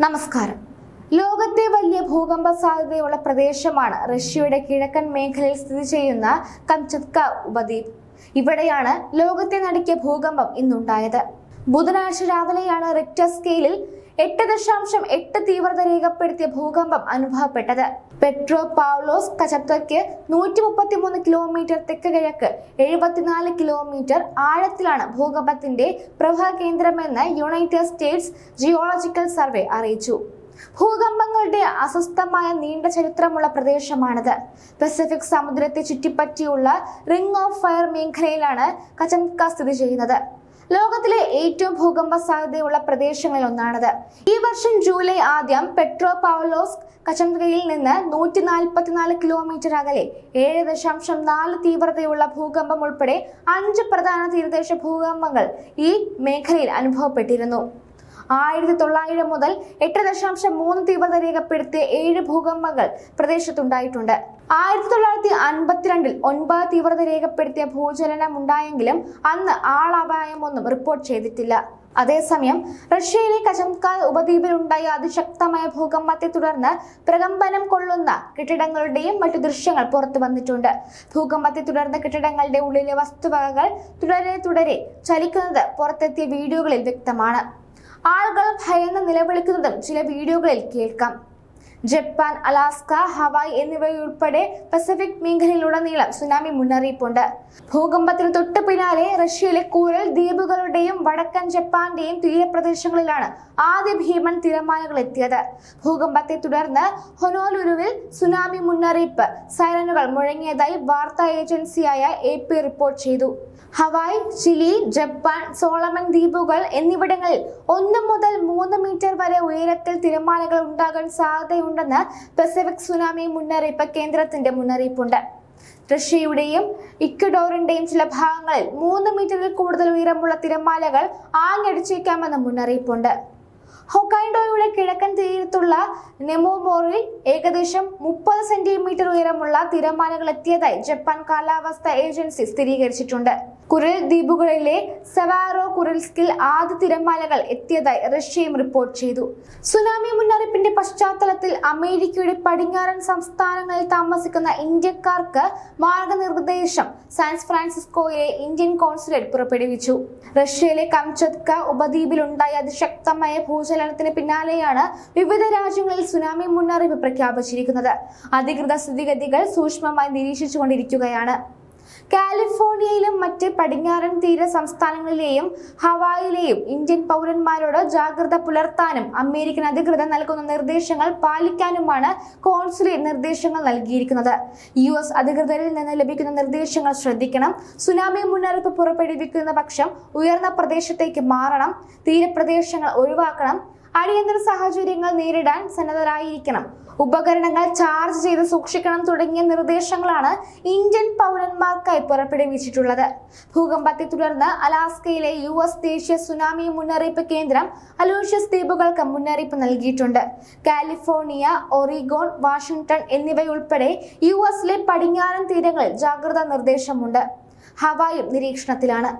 നമസ്കാരം. ലോകത്തെ വലിയ ഭൂകമ്പ സാധ്യതയുള്ള പ്രദേശമാണ് റഷ്യയുടെ കിഴക്കൻ മേഖലയിൽ സ്ഥിതി ചെയ്യുന്ന കംചത്ക ഉപദ്വീപ്. ഇവിടെയാണ് ലോകത്തെ നടുക്കിയ ഭൂകമ്പം ഇന്നുണ്ടായത്. ബുധനാഴ്ച രാവിലെയാണ് റിക്ടർ സ്കെയിലിൽ എട്ട് ദശാംശം എട്ട് തീവ്രത രേഖപ്പെടുത്തിയ ഭൂകമ്പം അനുഭവപ്പെട്ടത്. പെട്രോ പാവ്ലോസ് കചപ്തയ്ക്ക് നൂറ്റി മുപ്പത്തി മൂന്ന് കിലോമീറ്റർ തെക്ക് കിഴക്ക് എഴുപത്തിനാല് കിലോമീറ്റർ ആഴത്തിലാണ് ഭൂകമ്പത്തിന്റെ പ്രഭവ കേന്ദ്രമെന്ന് യുണൈറ്റഡ് സ്റ്റേറ്റ്സ് ജിയോളജിക്കൽ സർവേ അറിയിച്ചു. ഭൂകമ്പങ്ങളുടെ അസ്വസ്ഥമായ നീണ്ട ചരിത്രമുള്ള പ്രദേശമാണിത്. പസഫിക് സമുദ്രത്തെ ചുറ്റിപ്പറ്റിയുള്ള റിംഗ് ഓഫ് ഫയർ മേഖലയിലാണ് കചംക സ്ഥിതി ചെയ്യുന്നത്. ലോകത്തിലെ ഏറ്റവും ഭൂകമ്പ സാധ്യതയുള്ള പ്രദേശങ്ങളിൽ ഒന്നാണിത് ഈ വർഷം ജൂലൈ ആദ്യം പെട്രോ പവലോസ് കച്ചംകയിൽ നിന്ന് നൂറ്റി നാൽപ്പത്തിനാല് കിലോമീറ്റർ അകലെ ഏഴ് ദശാംശം നാല് തീവ്രതയുള്ള ഭൂകമ്പം ഉൾപ്പെടെ അഞ്ച് പ്രധാന തീരദേശ ഭൂകമ്പങ്ങൾ ഈ മേഖലയിൽ അനുഭവപ്പെട്ടിരുന്നു. ആയിരത്തി തൊള്ളായിരം മുതൽ എട്ട് ദശാംശം മൂന്ന് തീവ്രത രേഖപ്പെടുത്തിയ ഏഴ് ഭൂകമ്പങ്ങൾ പ്രദേശത്തുണ്ടായിട്ടുണ്ട്. ആയിരത്തി തൊള്ളായിരത്തി അൻപത്തിരണ്ടിൽ ഒൻപത് തീവ്രത രേഖപ്പെടുത്തിയ ഭൂചലനം ഉണ്ടായെങ്കിലും അന്ന് ആളപായമൊന്നും റിപ്പോർട്ട് ചെയ്തിട്ടില്ല. അതേസമയം റഷ്യയിലെ കചംകാൽ ഉപദ്വീപിലുണ്ടായ അതിശക്തമായ ഭൂകമ്പത്തെ തുടർന്ന് പ്രകമ്പനം കൊള്ളുന്ന കെട്ടിടങ്ങളുടെയും മറ്റു ദൃശ്യങ്ങൾ പുറത്തു വന്നിട്ടുണ്ട്. ഭൂകമ്പത്തെ തുടർന്ന് കെട്ടിടങ്ങളുടെ ഉള്ളിലെ വസ്തുവകകൾ തുടരെ തുടരെ ചലിക്കുന്നത് പുറത്തെത്തിയ വീഡിയോകളിൽ വ്യക്തമാണ്. ആളുകൾ ഭയന്ന് നിലവിളിക്കുന്നതും ചില വീഡിയോകളിൽ കേൾക്കാം. ജപ്പാൻ അലാസ്ക ഹവായ് എന്നിവയുൾപ്പെടെ പസഫിക് മേഖലയിലുടനീളം സുനാമി മുന്നറിയിപ്പുണ്ട്. ഭൂകമ്പത്തിന് തൊട്ടു പിന്നാലെ റഷ്യയിലെ കൂരൽ ദ്വീപുകളുടെയും വടക്കൻ ജപ്പാന്റെയും തീരപ്രദേശങ്ങളിലാണ് ആദ്യ ഭീമൻ തിരമാലകൾ എത്തിയത്. ഭൂകമ്പത്തെ തുടർന്ന് ഹൊനോലുരുവിൽ സുനാമി മുന്നറിയിപ്പ് സൈറനുകൾ മുഴങ്ങിയതായി വാർത്താ ഏജൻസിയായ എ റിപ്പോർട്ട് ചെയ്തു. ഹവായ് ചിലി ജപ്പാൻ സോളമൻ ദ്വീപുകൾ എന്നിവിടങ്ങളിൽ ഒന്ന് മുതൽ മൂന്ന് മീറ്റർ വരെ ഉയരത്തിൽ തിരമാലകൾ ഉണ്ടാകാൻ സാധ്യതയുണ്ടെന്ന് പസഫിക് സുനാമി മുന്നറിയിപ്പ് കേന്ദ്രത്തിന്റെ മുന്നറിയിപ്പുണ്ട്. റഷ്യയുടെയും ഇക്വഡോറിന്റെയും ചില ഭാഗങ്ങളിൽ മൂന്ന് മീറ്ററിൽ കൂടുതൽ ഉയരമുള്ള തിരമാലകൾ ആഞ്ഞടിച്ചേക്കാമെന്ന് മുന്നറിയിപ്പുണ്ട്. ഹൊക്കൈഡോയുടെ കിഴക്കൻ തീരത്തുള്ള നെമോമോറിൽ ഏകദേശം മുപ്പത് സെന്റിമീറ്റർ ഉയരമുള്ള തിരമാലകൾ എത്തിയതായി ജപ്പാൻ കാലാവസ്ഥ ഏജൻസി സ്ഥിരീകരിച്ചിട്ടുണ്ട്. കുറിൽ ദ്വീപുകളിലെ സെവാറോ കുരൽസ്കിൽ ആദ്യ തിരമാലകൾ എത്തിയതായി റഷ്യയും റിപ്പോർട്ട് ചെയ്തു. സുനാമി മുന്നറിയിപ്പിന്റെ പശ്ചാത്തലത്തിൽ അമേരിക്കയുടെ പടിഞ്ഞാറൻ സംസ്ഥാനങ്ങളിൽ താമസിക്കുന്ന ഇന്ത്യക്കാർക്ക് മാർഗനിർദ്ദേശം സാൻ ഫ്രാൻസിസ്കോയിലെ ഇന്ത്യൻ കോൺസുലേറ്റ് പുറപ്പെടുവിച്ചു. റഷ്യയിലെ കംചത്ക ഉപദ്വീപിലുണ്ടായ അതിശക്തമായ ഭൂചലനത്തിന് പിന്നാലെയാണ് വിവിധ രാജ്യങ്ങളിൽ സുനാമി മുന്നറിയിപ്പ് പ്രഖ്യാപിച്ചിരിക്കുന്നത്. അധികൃത സ്ഥിതിഗതികൾ സൂക്ഷ്മമായി നിരീക്ഷിച്ചുകൊണ്ടിരിക്കുകയാണ്. കാലിഫോർണിയയിലും മറ്റ് പടിഞ്ഞാറൻ തീര സംസ്ഥാനങ്ങളിലെയും ഹവായിലെയും ഇന്ത്യൻ പൗരന്മാരോട് ജാഗ്രത പുലർത്താനും അമേരിക്കൻ അധികൃതർ നൽകുന്ന നിർദ്ദേശങ്ങൾ പാലിക്കാനുമാണ് കോൺസുലേറ്റ് നിർദ്ദേശങ്ങൾ നൽകിയിരിക്കുന്നത്. യു എസ് അധികൃതരിൽ നിന്ന് ലഭിക്കുന്ന നിർദ്ദേശങ്ങൾ ശ്രദ്ധിക്കണം. സുനാമി മുന്നറിയിപ്പ് പുറപ്പെടുവിക്കുന്ന പക്ഷം ഉയർന്ന പ്രദേശത്തേക്ക് മാറണം. തീരപ്രദേശങ്ങൾ ഒഴിവാക്കണം. അടിയന്തര സാഹചര്യങ്ങൾ നേരിടാൻ സന്നദ്ധരായിരിക്കണം. ഉപകരണങ്ങൾ ചാർജ് ചെയ്ത് സൂക്ഷിക്കണം തുടങ്ങിയ നിർദ്ദേശങ്ങളാണ് ഇന്ത്യൻ പൗരന്മാർക്കായി പുറപ്പെടുവിച്ചിട്ടുള്ളത്. ഭൂകമ്പത്തെ തുടർന്ന് അലാസ്കയിലെ യു എസ് ദേശീയ സുനാമി മുന്നറിയിപ്പ് കേന്ദ്രം അലൂഷ്യസ് ദ്വീപുകൾക്ക് മുന്നറിയിപ്പ് നൽകിയിട്ടുണ്ട്. കാലിഫോർണിയ ഒറിഗോൺ വാഷിംഗ്ടൺ എന്നിവയുൾപ്പെടെ യു എസിലെ പടിഞ്ഞാറൻ തീരങ്ങളിൽ ജാഗ്രതാ നിർദ്ദേശമുണ്ട്. ഹവായും നിരീക്ഷണത്തിലാണ്.